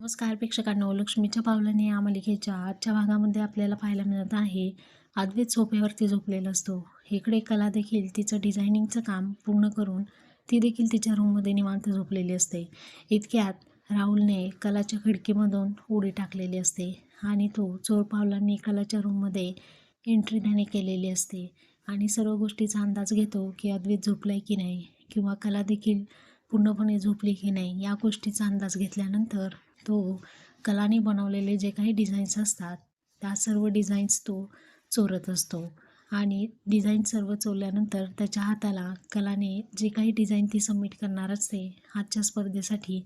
नमस्कार प्रेक्षकांनो लक्ष्मीच्या पावलाने या मालिकेच्या आजच्या भागामध्ये आपल्याला पाहायला मिळत आहे. अद्वैत सोप्यावरती झोपलेला असतो. इकडे कला देखील तिचं डिझायनिंगचं काम पूर्ण करून ती देखील तिच्या रूममध्ये निवांत झोपलेली असते. इतक्यात राहुलने कलाच्या खिडकीमधून उडी टाकलेली असते आणि तो चोर पावलांनी कलाच्या रूममध्ये एंट्री त्याने केलेली असते. आणि सर्व गोष्टीचा अंदाज घेतो की अद्वैत झोपलाय की नाही किंवा कला देखील पूर्णपणे झोपली की नाही या गोष्टीचा अंदाज घेतल्यानंतर तो कलाने बनवलेले जे काही डिझाईन्स असतात त्या सर्व डिझाईन्स तो चोरत असतो. आणि डिझाईन सर्व चोरल्यानंतर त्याच्या हाताला कलाने जे काही डिझाईन ती सबमिट करणार असते आजच्या स्पर्धेसाठी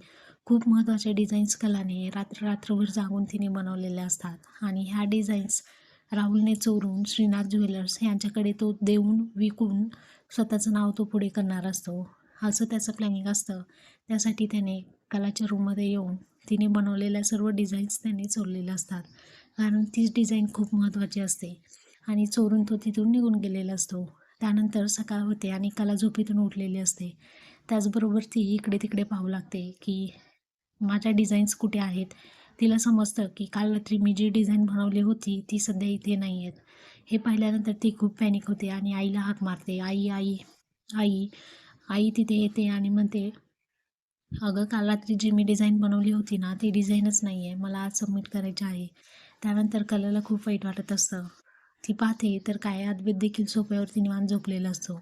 खूप महत्त्वाच्या डिझाईन्स कलाने रात्र रात्रभर जागून तिने बनवलेल्या असतात. आणि ह्या डिझाईन्स राहुलने चोरून श्रीनाथ ज्वेलर्स यांच्याकडे तो देऊन विकून स्वतःचं नाव तो पुढे करणार असतो. असं त्याचं प्लॅनिंग असतं. त्यासाठी त्याने कलाच्या रूममध्ये येऊन तिने बनवलेल्या सर्व डिझाईन्स त्यांनी चोरलेल्या असतात. कारण तीच डिझाईन खूप महत्त्वाची असते. आणि चोरून तो तिथून निघून गेलेला असतो. त्यानंतर सकाळ होते आणि कला झोपेतून उठलेली असते. त्याचबरोबर ती इकडे तिकडे पाहू लागते की माझ्या डिझाईन्स कुठे आहेत? तिला समजतं की काल रात्री मी जी डिझाईन बनवली होती ती सध्या इथे नाही आहेत. हे पाहिल्यानंतर ती खूप पॅनिक होते आणि आईला हाक मारते. आई आई आई आई तिथे येते आणि म्हणते अगं काल रात्री जी मी डिझाईन बनवली होती ना ती डिझाईनच नाही आहे मला आज सबमिट करायची आहे. त्यानंतर कलेला खूप वाईट वाटत असतं. ती पाहते तर काय अद्वैत देखील सोप्यावरती निवांत झोपलेला असतो.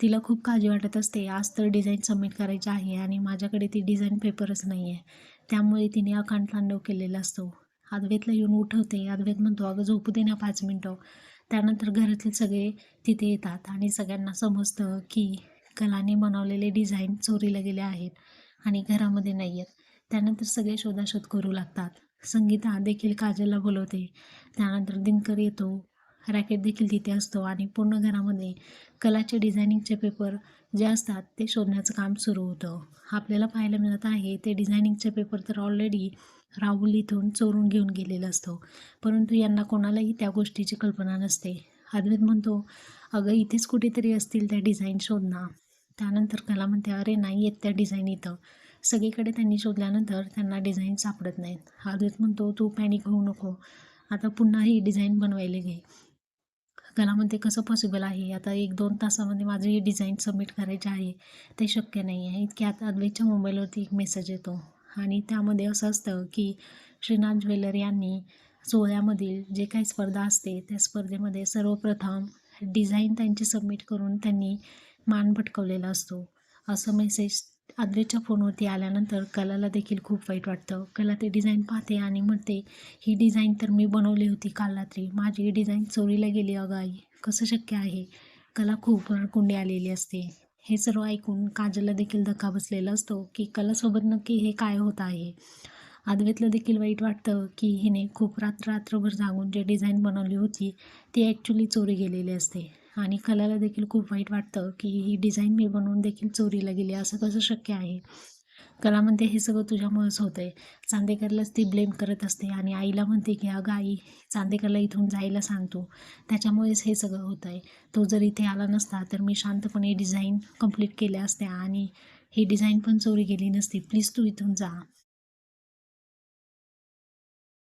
तिला खूप काळजी वाटत असते. आज तर डिझाईन सबमिट करायची आहे आणि माझ्याकडे ती डिझाईन पेपरच नाही आहे त्यामुळे तिने अकांड तांडव केलेला असतो. अद्वैतला येऊन उठवते. अद्वैत म्हणतो अगं झोपू दे ना पाच मिनटं. त्यानंतर घरातले सगळे तिथे येतात आणि सगळ्यांना समजतं की कलाने बनवलेले डिझाईन चोरीला गेले आहेत. आणि घरामध्ये नाही आहेत त्यानंतर सगळे शोधाशोध करू लागतात. संगीता देखील काजलला बोलवते. त्यानंतर दिनकर येतो. रॅकेट देखील तिथे असतो आणि पूर्ण घरामध्ये कलाचे डिझायनिंगचे पेपर जे असतात ते शोधण्याचं काम सुरू होतं. आपल्याला पाहायला मिळत आहे ते डिझायनिंगचे पेपर तर ऑलरेडी राहुल इथून चोरून घेऊन गेलेला असतो. परंतु यांना कोणालाही त्या गोष्टीची कल्पना नसते. अद्वैत म्हणतो अगं इथेच कुठेतरी असतील त्या डिझाईन शोधना. त्यानंतर कला म्हणते अरे नाही आहेत त्या डिझाईन इथं. सगळीकडे त्यांनी शोधल्यानंतर त्यांना डिझाईन सापडत नाहीत. अद्वैत म्हणतो तू पॅनिक होऊ नको. आता पुन्हा ही डिझाईन बनवायला घे. कला म्हणते कसं पॉसिबल आहे? आता एक दोन तासामध्ये माझं ही डिझाईन सबमिट करायची आहे. ते शक्य नाही आहे. इतक्यात अद्वैतच्या मोबाईलवरती एक मेसेज येतो. आणि त्यामध्ये असं असतं की श्रीनाथ ज्वेलर यांनी सोहळ्यामधील जे काही स्पर्धा असते त्या स्पर्धेमध्ये सर्वप्रथम डिझाईन त्यांची सबमिट करून त्यांनी मान भटकवलेला असतो. असं मेसेज अद्वैतच्या फोनवरती आल्यानंतर कलाला देखील खूप वाईट वाटतं. कला ते डिझाईन पाहते आणि म्हणते ही डिझाईन तर मी बनवली होती काल रात्री. माझी ही डिझाईन चोरीला गेली अगं आई. कसं शक्य आहे? कला खूप कुंडी आलेली असते. हे सर्व ऐकून काजलला देखील धक्का बसलेला असतो की कलासोबत नक्की हे काय होत आहे? अद्वैतला देखील वाईट वाटतं की हिने खूप रात्र रात्रभर जागून जे डिझाईन बनवली होती ती ॲक्च्युली चोरी गेलेली असते. आणि कलाला देखील खूप वाईट वाटतं की ही डिझाईन मी बनवून देखील चोरीला गेली असं कसं शक्य आहे? कला म्हणते हे सगळं तुझ्यामुळेच होतं आहे चांदेकरलाच ती ब्लेम करत असते आणि आईला म्हणते की अगं आई चांदेकरला इथून जायला सांगतो त्याच्यामुळेच हे सगळं होतं आहे तो जर इथे आला नसता तर मी शांतपणे डिझाईन कंप्लीट केल्या असत्या आणि ही डिझाईन पण चोरी गेली नसती. प्लीज तू इथून जा.